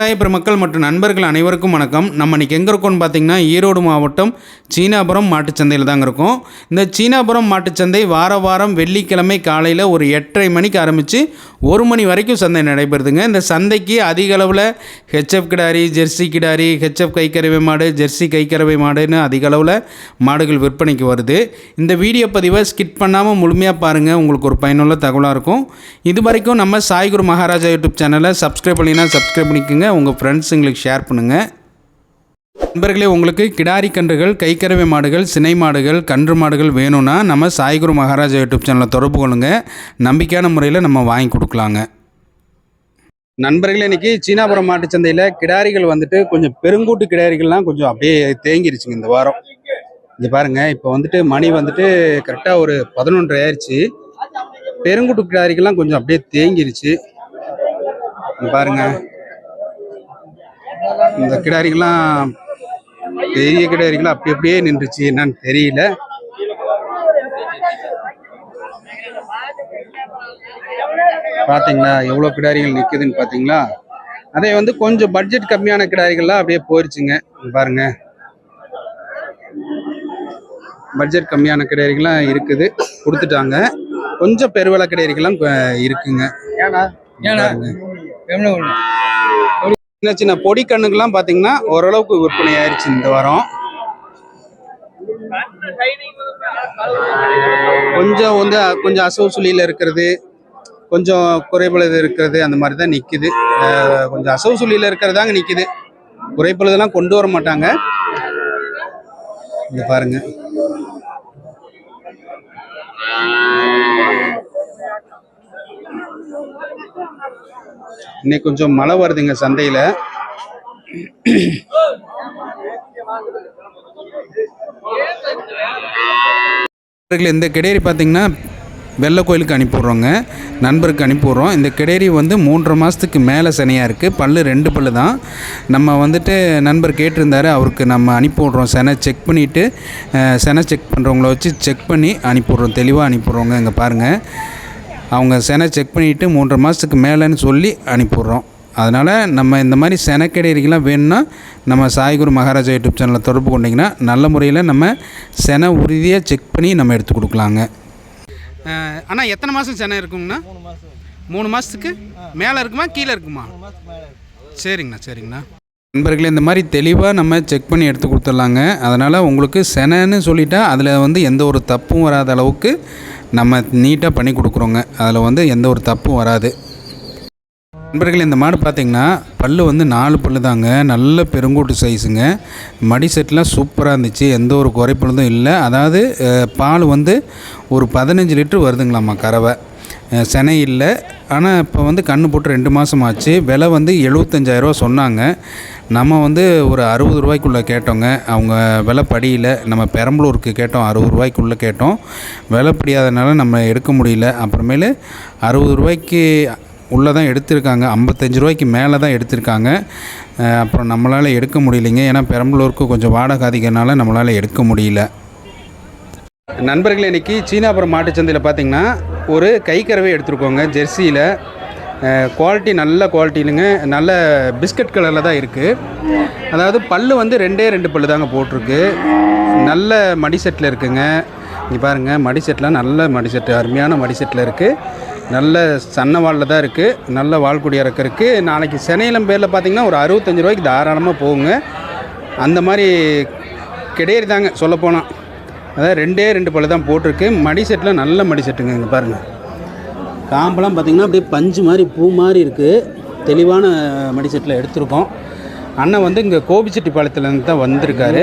விவசாய மக்கள் மற்றும் நண்பர்கள் அனைவருக்கும் வணக்கம். நம்ம இன்றைக்கி எங்கே இருக்கோம்னு பார்த்தீங்கன்னா ஈரோடு மாவட்டம் சீனாபுரம் மாட்டுச்சந்தையில் தாங்க இருக்கோம். இந்த சீனாபுரம் மாட்டுச்சந்தை வார வாரம் வெள்ளிக்கிழமை காலையில் ஒரு எட்டரை மணிக்கு ஆரம்பித்து ஒரு மணி வரைக்கும் சந்தை நடைபெறுதுங்க. இந்த சந்தைக்கு அதிக அளவில் ஹெச்எஃப் கிடாரி ஜெர்சி கிடாரி ஹெச்எஃப் கைக்கறவை மாடு ஜெர்சி கைக்கறவை மாடுன்னு அதிக அளவில் மாடுகள் விற்பனைக்கு வருது. இந்த வீடியோ பதிவை ஸ்கிட் பண்ணாமல் முழுமையாக பாருங்கள் உங்களுக்கு ஒரு பயனுள்ள தகவலாக இருக்கும். இது வரைக்கும் நம்ம சாய்குரு மகாராஜா யூடியூப் சேனலை சப்ஸ்கிரைப் பண்ணினா சப்ஸ்கிரைப் பண்ணிக்கோங்க. உங்கள் ஃப்ரெண்ட்ஸுங்களுக்கு ஷேர் பண்ணுங்கள் நண்பர்களே உங்களுக்கு கிடாரி கன்றுகள் கைக்கறவை மாடுகள் சினை மாடுகள் கன்று மாடுகள் வேணும்னா நம்ம சாய்குரு மகாராஜா யூடியூப் சேனலை தொடர்பு கொள்ளுங்க. நம்பிக்கையான முறையில் நம்ம வாங்கி கொடுக்கலாங்க. நண்பர்களே இன்னைக்கு சீனாபுரம் மாட்டு சந்தையில் கிடாரிகள் வந்துட்டு கொஞ்சம் பெருங்கூட்டு கிடாரிகள்லாம் கொஞ்சம் அப்படியே தேங்கிருச்சுங்க இந்த வாரம். இங்கே பாருங்க இப்போ வந்துட்டு மணி வந்துட்டு கரெக்டாக ஒரு பதினொன்றரை ஆயிடுச்சு பெருங்கூட்டு கிடாரிகள்லாம் கொஞ்சம் அப்படியே தேங்கிருச்சு. பாருங்கள் பாருங்க. இந்த கிடாரிகள்லாம் பெரிய கிடாரிகள் அப்படி அப்படியே நின்றுச்சு. என்னன்னு தெரியல. பாத்தீங்களா? எவ்வளவு கிடாரிகள் நிக்குதுன்னு பாத்தீங்களா? அதே வந்து கொஞ்சம் பட்ஜெட் கம்மியான கிடாரிகள்லாம் அப்படியே போயிருச்சுங்க. பாருங்க. பட்ஜெட் கம்மியான கிடாரிகள்லாம் இருக்குது. கொடுத்துட்டாங்க. கொஞ்சம் பெருவள கிடாரிகள்லாம் கொ- இருக்குங்க. இங்க பாருங்க. சின்ன சின்ன பொடி கண்ணுக்கெல்லாம் பாத்தீங்கன்னா ஓரளவுக்கு விற்பனை ஆயிருச்சு இந்த வாரம். கொஞ்சம் வந்து கொஞ்சம் அசவுசுலியில் இருக்கிறது கொஞ்சம் குறைபழுது இருக்கிறது அந்த மாதிரி தான் நிற்குது கொஞ்சம் அசவுசுலியில் இருக்கிறதாங்க நிற்குது குறைபழுதெல்லாம் கொண்டு வர மாட்டாங்க. இங்க பாருங்க. இன்னைக்கு கொஞ்சம் மழை வருதுங்க சந்தையில. இந்த கிடேரி பார்த்தீங்கன்னா வெள்ளை கோயிலுக்கு அனுப்பிவிட்றோங்க நண்பருக்கு அனுப்பிவிட்றோம் இந்த கிடேரி வந்து மூன்றரை மாதத்துக்கு மேலே சனையாக இருக்குது பல்லு ரெண்டு பல்லு தான். நம்ம வந்துட்டு நண்பர் கேட்டிருந்தாரு அவருக்கு நம்ம அனுப்பிவிட்றோம் செனை செக் பண்ணிவிட்டு செனை செக் பண்ணுறவங்கள வச்சு செக் பண்ணி அனுப்பிவிட்றோம் தெளிவாக அனுப்பிவிட்றோங்க இங்கே பாருங்கள் அவங்க செனை செக் பண்ணிவிட்டு மூன்றரை மாதத்துக்கு மேலேன்னு சொல்லி அனுப்பிவிட்றோம் அதனால் நம்ம இந்த மாதிரி செனக்கடைகள்லாம் வேணும்னா நம்ம சாய்குரு மகாராஜா யூடியூப் சேனலை தொடர்பு கொண்டிங்கன்னா நல்ல முறையில் நம்ம செனை உறுதியாக செக் பண்ணி நம்ம எடுத்து கொடுக்கலாங்க. அண்ணா எத்தனை மாதம் செனை இருக்குங்கண்ணா? மூணு மாதத்துக்கு மேலே இருக்குமா கீழே இருக்குமா? சரிங்கண்ணா சரிங்கண்ணா. நண்பர்களே இந்த மாதிரி தெளிவாக நம்ம செக் பண்ணி எடுத்து கொடுத்துட்லாங்க. அதனால் உங்களுக்கு செனைன்னு சொல்லிட்டா அதில் வந்து எந்த ஒரு தப்பும் வராத அளவுக்கு நம்ம நீட்டாக பண்ணி கொடுக்குறோங்க. அதில் வந்து எந்த ஒரு தப்பும் வராது. நண்பர்கள் இந்த மாடு பார்த்தீங்கன்னா பல்லு வந்து நாலு பல்லு தாங்க. நல்ல பெருங்கூட்டு சைஸுங்க மடி செட்லாம் சூப்பராக இருந்துச்சு. எந்த ஒரு குறைப்பொழுதும் இல்லை. அதாவது பால் வந்து ஒரு பதினஞ்சு லிட்டர் வருதுங்களாம்மா கறவை. செனை இல்லை. ஆனால் இப்போ வந்து கண்ணு போட்டு ரெண்டு மாதம் ஆச்சு. விலை வந்து எழுபத்தஞ்சாயிரரூவா சொன்னாங்க. நம்ம வந்து ஒரு அறுபது ரூபாய்க்குள்ளே கேட்டோங்க. அவங்க விலை படியில். நம்ம பெரம்பலூருக்கு கேட்டோம். அறுபது ரூபாய்க்குள்ளே கேட்டோம். விலை படியாதனால நம்ம எடுக்க முடியல. அப்புறமேலு அறுபது ரூபாய்க்கு உள்ளே தான் எடுத்திருக்காங்க. ஐம்பத்தஞ்சு ரூபாய்க்கு மேலே தான் எடுத்திருக்காங்க அப்புறம் நம்மளால் எடுக்க முடியலைங்க. ஏன்னா பெரம்பலூருக்கு கொஞ்சம் வாடகை அதிகனால நம்மளால் எடுக்க முடியல. நண்பர்களே இன்றைக்கி சீனாபுரம் மாட்டுச்சந்தையில் பார்த்தீங்கன்னா ஒரு கைக்கரவை எடுத்துருக்கோங்க. ஜெர்சியில் குவாலிட்டி நல்ல குவாலிட்டிலுங்க நல்ல பிஸ்கட் கலரில் தான் இருக்குது அதாவது பல்லு வந்து ரெண்டே ரெண்டு பல்லு தாங்க போட்டிருக்கு. நல்ல மடி செட்டில் இருக்குங்க. இங்கே பாருங்கள் மடி செட்லாம் நல்ல மடி செட்டு அருமையான மடி செட்டில் இருக்குது நல்ல சன்ன வாலில் தான் இருக்குது நல்ல வால்குடி இருக்குது நாளைக்கு சென்னையிலம் பேரில் பார்த்தீங்கன்னா ஒரு அறுபத்தஞ்சி ரூபாய்க்கு தாராளமாக போகுங்க. அந்த மாதிரி கிடையாது தாங்க சொல்லப்போனால் அதாவது ரெண்டே ரெண்டு பல்லு தான் போட்டிருக்கு. மடி செட்டில் நல்ல மடி செட்டுங்க இங்கே பாருங்கள் காம்பெல்லாம் பார்த்தீங்கன்னா அப்படியே பஞ்சு மாதிரி பூ மாதிரி இருக்குது தெளிவான மடி செட்டில் எடுத்திருக்கோம். அண்ணன் வந்து இங்கே கோபிச்செட்டிப்பாளையத்துலேருந்து தான் வந்திருக்காரு.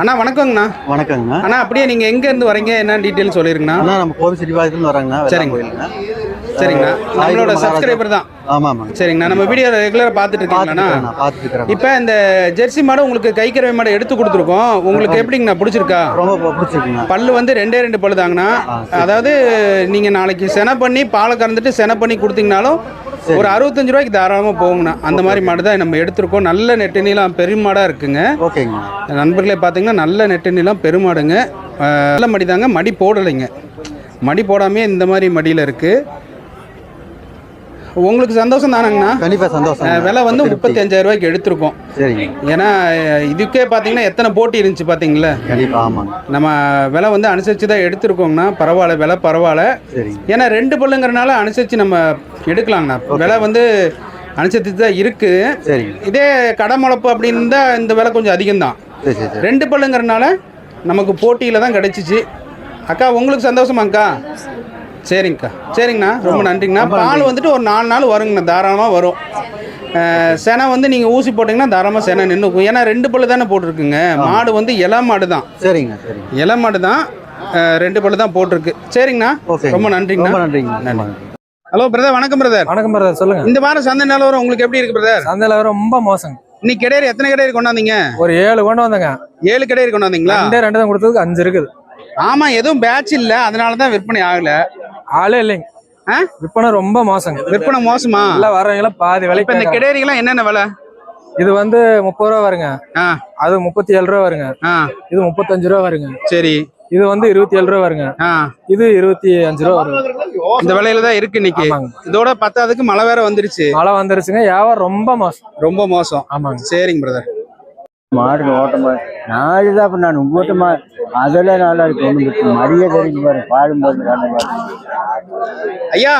அண்ணா வணக்கங்கண்ணா. வணக்கங்கண்ணா. அண்ணா அப்படியே நீங்கள் எங்கேருந்து வரீங்க? என்ன டீட்டெயில் சொல்லிருங்கண்ணா. அண்ணா நம்ம கோவில் சிட்டிபாளையத்துலேருந்து வராங்கண்ணா சரிங்க. சரிங்கண்ணா நம்மளோட. சப்ஸ்கிரைபர் தான் ஆமாம் ஆமாங்க சரிங்கண்ணா நம்ம வீடியோ ரெகுலராக பார்த்துட்டு இருக்கீங்களாண்ணா பார்த்துட்டு இருக்கிறேன் இப்போ இந்த ஜெர்சி மாடு உங்களுக்கு கைக்கறவை மாடு எடுத்து கொடுத்துருக்கோம் உங்களுக்கு எப்படிங்கண்ணா பிடிச்சிருக்கா ரொம்ப பிடிச்சிருக்குங்க பல்லு வந்து ரெண்டே ரெண்டு பல்லு தாங்கண்ணா அதாவது நீங்கள் நாளைக்கு செனை பண்ணி பாலை கறந்துட்டு செனை பண்ணி கொடுத்தீங்கனாலும் ஒரு அறுபத்தஞ்சு ரூபாய்க்கு தாராளமாக போகுங்கண்ணா அந்த மாதிரி மாடு தான் நம்ம எடுத்திருக்கோம் நல்ல நெட்டு நீளம் பெருமாடாக இருக்குங்க ஓகேங்க நண்பர்களே பார்த்தீங்கன்னா நல்ல நெட்டு நீளம் பெருமாடுங்க நல்ல மடி தாங்க மடி போடலைங்க மடி போடாமே இந்த மாதிரி மடியில் இருக்குது உங்களுக்கு சந்தோஷம் தானங்கண்ணா? கண்டிப்பா சந்தோஷம். விலை வந்து முப்பத்தி அஞ்சாயிரம் ரூபாய்க்கு எடுத்திருக்கோம். சரிங்க. ஏன்னா இதுக்கே பார்த்தீங்கன்னா எத்தனை போட்டி இருந்துச்சு பார்த்தீங்களா கண்டிப்பா ஆமாங்க. நம்ம விலை வந்து அனுசரித்து தான் எடுத்திருக்கோங்கண்ணா. பரவாயில்ல விலை பரவாயில்ல. சரிங்க. ஏன்னா ரெண்டு பல்லுங்கிறனால அனுசரித்து நம்ம எடுக்கலாங்கண்ணா. விலை வந்து அனுசரித்து தான் இருக்குது சரிங்க. இதே கடை முளப்பு அப்படின்னு தான் இந்த விலை கொஞ்சம் அதிகம்தான். சரி சரி சரி. ரெண்டு பல்லுங்கிறனால நமக்கு போட்டியில் தான் கிடச்சிச்சு. அக்கா உங்களுக்கு சந்தோஷமாங்க்கா சரிங்கக்கா. சரிங்கண்ணா. ரொம்ப நன்றிங்கண்ணா. பால் வந்துட்டு ஒரு நாலு நாள் வருங்கண்ணா. தாராளமாக வரும். செனை வந்து நீங்கள் ஊசி போட்டிங்கன்னா தாராளமாக செனை நின்றுக்கும் ஏன்னா ரெண்டு பல்லு தானே போட்டிருக்குங்க. மாடு வந்து இலை மாடு தான். சரிங்க இலை மாடு தான் ரெண்டு பல்லு தான் போட்டிருக்கு. சரிங்கண்ணா. ரொம்ப நன்றிங்கண்ணா. நன்றிங்க. நன்றி. Hello brother. வணக்கம் பிரதர். வணக்கம் பிரதர். சொல்லுங்க. இந்த வாரம் சந்தை நிலவரம் உங்களுக்கு எப்படி இருக்கு பிரதர்? சந்தையில ரொம்ப மோசங்க. இன்னைக்கு கிடையாது எத்தனை கிடையாது கொண்டாந்தீங்க? ஒரு ஏழு கொண்டு வந்தங்க. ஏழு கிடையாது கொண்டாந்தீங்களா? ரெண்டே ரெண்டு தான் கொடுத்ததுக்கு அஞ்சு இருக்குது. ஆமா எதுவும் பேட்ச் இல்ல. அதனால தான் விற்பனை ஆகல. ஆளே இல்லைங்க? விற்பனை ரொம்ப மோசங்க. விற்பனை மோசமா? எல்லாம் வரவங்கள பாதி இப்ப இந்த விலைக்கு கிடேரிகள்லாம் என்னென்ன விலை? இது வந்து முப்பது ரூபா வருங்க. அது முப்பத்தி ஏழு ரூபா வருங்க. இது முப்பத்தஞ்சு ரூபா வருங்க. சரி. இது வந்து இருபத்தி ஏழு ரூபா வருங்க. இது இருபத்தி அஞ்சு ரூபா வருங்க. இந்த விலையில தான் இருக்கு இன்னைக்கு. இதோட பத்தாவதுக்கு மழை வேற வந்துருச்சு. மழை வந்துருச்சுங்க. வியாபாரம் ரொம்ப மோசம். ரொம்ப மோசம். ஆமாங்க. சரிங்க பிரதர் மாடு ஓட்டமா நாலு தான் இப்போ நான் உங்கள்கிட்ட மா அதெல்லாம் நல்லா இருக்கு ஒன்று மரியாதை தெரிஞ்சு பாரு பாரு. ஐயா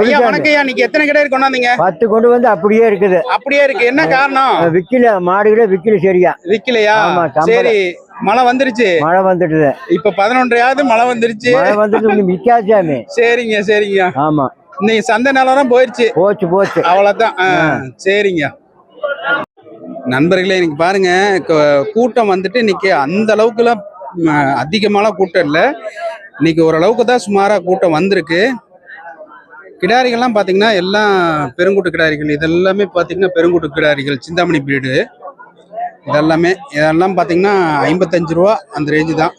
ஐயா. வணக்கம் ஐயா இன்னைக்கு எத்தனை கிடையாது கொண்டாந்தீங்க? பத்து கொண்டு வந்து அப்படியே இருக்குது. அப்படியே இருக்கு. என்ன காரணம்? விக்கல. மாடுகளே விக்கல சரியா. விக்கலையா? ஆமா. சரி மழை வந்துருச்சு. மழை வந்துட்டுது இப்ப பதினொன்றையாவது மழை வந்துருச்சு. மழை வந்துட்டு இங்க விக்காச்சாமி சரிங்க சரிங்க ஆமா. இன்னைக்கு சந்தை நிலவரம் போயிருச்சு. போச்சு போச்சு. அவ்வளோதான் ஆ, சரிங்க நண்பர்களே இன்னைக்கு பாருங்க கூட்டம் வந்துட்டு இன்னைக்கு அந்த அளவுக்குலாம் அதிகமாலாம் கூட்டம் இல்லை. இன்னைக்கு ஓரளவுக்கு தான் சுமாராக கூட்டம் வந்திருக்கு. கிடாரிகள்லாம் பார்த்தீங்கன்னா எல்லாம் பெருங்குட்டு கிடாரிகள். இதெல்லாமே பார்த்தீங்கன்னா பெருங்குட்டு கிடாரிகள் சிந்தாமணி பிரீடு இதெல்லாமே இதெல்லாம் பார்த்தீங்கன்னா ஐம்பத்தஞ்சு ரூபா அந்த ரேஞ்சு தான்.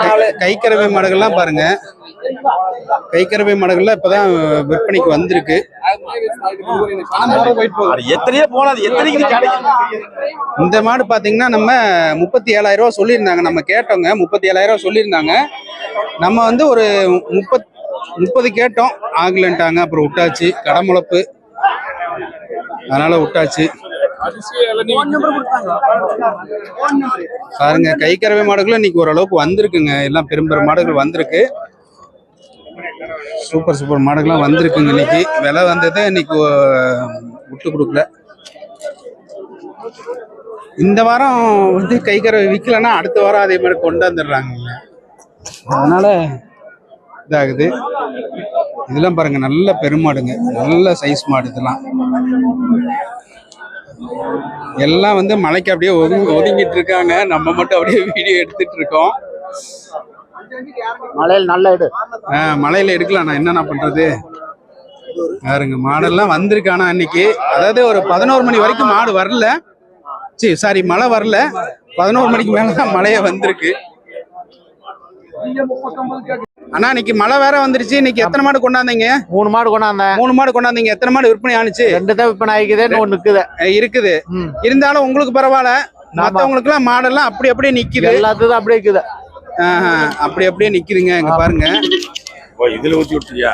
கை- கைக்கறவை மாடுகள்லாம் பாருங்க. கைக்கறவை மாடுகள்லாம் இப்பதான் விற்பனைக்கு வந்திருக்கு. எத்தனையோ போனது எத்தனைக்கு இந்த மாடு பாத்தீங்கன்னா நம்ம முப்பத்தி ஏழாயிரம் ரூபா சொல்லியிருந்தாங்க. நம்ம கேட்டோங்க முப்பத்தி ஏழாயிரம் ரூபா சொல்லியிருந்தாங்க. நம்ம வந்து ஒரு முப்பத் முப்பது கேட்டோம். ஆகலன்ட்டாங்க. அப்புறம் விட்டாச்சு. கடமுளப்பு அதனால விட்டாச்சு. பாருங்க கைக்கறவை மாடுகளும் இன்னைக்கு ஓரளவுக்கு வந்திருக்குங்க. எல்லாம் பெரும் பெரும் மாடுகள் வந்திருக்கு. சூப்பர் சூப்பர் மாடுகள்லாம் வந்திருக்குங்க இன்னைக்கு. விலை வந்ததை இன்னைக்கு விட்டு கொடுக்கல. இந்த வாரம் வந்து கைக்கறவை விற்கலன்னா அடுத்த வாரம் அதே மாதிரி கொண்டு வந்துடுறாங்க அதனால இதாகுது. இதெல்லாம் பாருங்க நல்ல பெருமாடுங்க. நல்ல சைஸ் மாடு இதெல்லாம். எல்லாம் வந்து மலைக்கு அப்படியே ஒதுங்கி ஒதுங்கிட்டு இருக்காங்க நம்ம மட்டும் அப்படியே வீடியோ எடுத்துட்டு இருக்கோம் மழையில் நல்ல இடு ஆ, மலையில எடுக்கலாம் நான் என்னண்ணா பண்றது? பாருங்க மாடெல்லாம் வந்திருக்கு ஆனா அன்னைக்கு. அதாவது ஒரு பதினோரு மணி வரைக்கும் மாடு வரல. சரி சாரி மழை வரல. பதினோரு மணிக்கு மேல தான் மழையே வந்திருக்கு. அண்ணா இன்னைக்கு மழை வேற வந்துருச்சு. இன்னைக்கு எத்தனை மாடு கொண்டாந்தீங்க? மூணு மாடு கொண்டாந்தேன். மூணு மாடு கொண்டாந்தீங்க. எத்தனை மாடு விற்பனை ஆனிச்சு ரெண்டு தான் விற்பனை ஆகிக்குதுன்னு ஒன்று இருக்குது. ம். இருந்தாலும் உங்களுக்கு பரவாயில்ல. மத்தவங்களுக்கு எல்லாம் மாடெல்லாம் அப்படி அப்படியே நிக்குது. எல்லாத்துக்கும் அப்படியே இருக்குது. அப்படி அப்படியே நிக்குதுங்க இங்க பாருங்க. இதுல ஊத்தி விட்டுறியா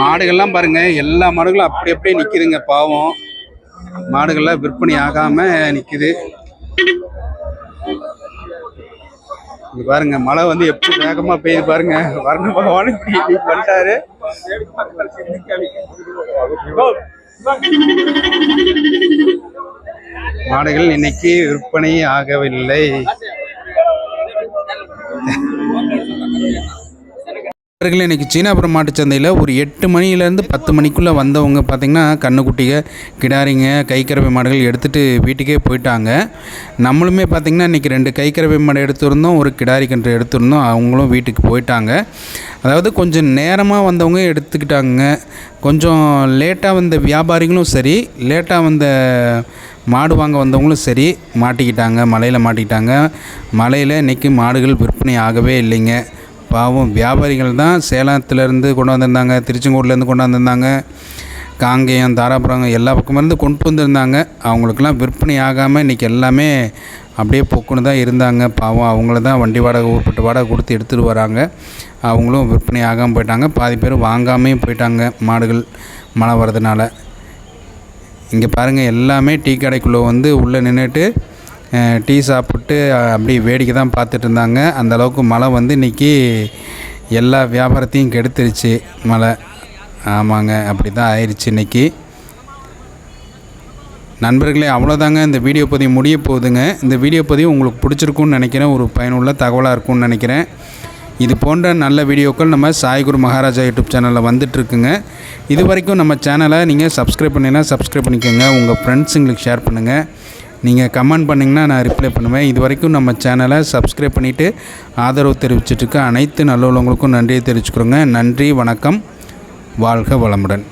மாடுகள்லாம் பாருங்க எல்லா மாடுகளும் அப்படி அப்படியே நிக்குதுங்க பாவம். மாடுகள்லாம் விற்பனை ஆகாம நிக்குது. இங்க பாருங்க மழை வந்து எப்படி வேகமா பெய்யுது பாருங்க. வர்ண பகவான் இப்படி பண்ணிட்டாரு. மாடுகள் இன்னைக்கு விற்பனை ஆகவில்லை. நண்பர்களே இன்றைக்கி சீனாபுரம் மாட்டுச்சந்தையில் ஒரு எட்டு மணிலேருந்து பத்து மணிக்குள்ளே வந்தவங்க பார்த்திங்கன்னா கண்ணுக்குட்டிக கிடாரிங்க கைக்கறவை மாடுகள் எடுத்துகிட்டு வீட்டுக்கே போயிட்டாங்க. நம்மளுமே பார்த்திங்கன்னா இன்றைக்கி ரெண்டு கைக்கரவை மாடு எடுத்திருந்தோம் ஒரு கிடாரி கன்று எடுத்திருந்தோம் அவங்களும் வீட்டுக்கு போயிட்டாங்க. அதாவது கொஞ்சம் நேரமாக வந்தவங்க எடுத்துக்கிட்டாங்க. கொஞ்சம் லேட்டாக வந்த வியாபாரிகளும் சரி லேட்டாக வந்த மாடு வாங்க வந்தவங்களும் சரி மாட்டிக்கிட்டாங்க மலையில் மாட்டிக்கிட்டாங்க. மலையில் இன்றைக்கி மாடுகள் விற்பனை ஆகவே இல்லைங்க. பாவம் வியாபாரிகள் தான் சேலத்துலேருந்து கொண்டு வந்திருந்தாங்க திருச்செங்கோட்லேருந்து கொண்டு வந்திருந்தாங்க காங்கேயம் தாராபுரம் எல்லா பக்கமும் கொண்டு வந்திருந்தாங்க. அவங்களுக்கெல்லாம் விற்பனை ஆகாமல் இன்றைக்கி எல்லாமே அப்படியே பொக்குன்னு தான் இருந்தாங்க. பாவம் அவங்கள தான் வண்டி வாடகை ஊர்பட்டு வாடகை கொடுத்து எடுத்துகிட்டு வராங்க. அவங்களும் விற்பனை ஆகாமல் போயிட்டாங்க. பாதி பேர் வாங்காமே போயிட்டாங்க மாடுகள் மழை வர்றதுனால. இங்கே பாருங்கள் எல்லாமே டீ கடைக்குள்ளே வந்து உள்ளே நின்றுட்டு டீ சாப்பிட்டு அப்படியே வேடிக்கை தான் பார்த்துட்டு இருந்தாங்க. அந்தளவுக்கு மழை வந்து இன்றைக்கி எல்லா வியாபாரத்தையும் கெடுத்துருச்சு. மழை. ஆமாங்க அப்படி தான் ஆயிடுச்சு இன்றைக்கி நண்பர்களே அவ்வளோதாங்க. இந்த வீடியோ பதிவு முடிய போகுதுங்க. இந்த வீடியோ பதிவு உங்களுக்கு பிடிச்சிருக்குன்னு நினைக்கிறேன். ஒரு பயனுள்ள தகவலாக இருக்கும்னு நினைக்கிறேன். இது போன்ற நல்ல வீடியோக்கள் நம்ம சாய்குரு மகாராஜா யூடியூப் சேனலில் வந்துட்டுருக்குங்க. இது வரைக்கும் நம்ம சேனலை நீங்கள் சப்ஸ்கிரைப் பண்ணினா சப்ஸ்கிரைப் பண்ணிக்கோங்க. உங்கள் ஃப்ரெண்ட்ஸுங்களுக்கு ஷேர் பண்ணுங்கள் நீங்கள் கமெண்ட் பண்ணிங்கன்னா நான் ரிப்ளை பண்ணுவேன். இது வரைக்கும் நம்ம சேனலை சப்ஸ்கிரைப் பண்ணிவிட்டு ஆதரவு தெரிவிச்சிட்ருக்க அனைத்து நல்லுள்ளவங்களுக்கும் நன்றியை தெரிவிச்சுக்கிறோங்க. நன்றி வணக்கம். வாழ்க வளமுடன்.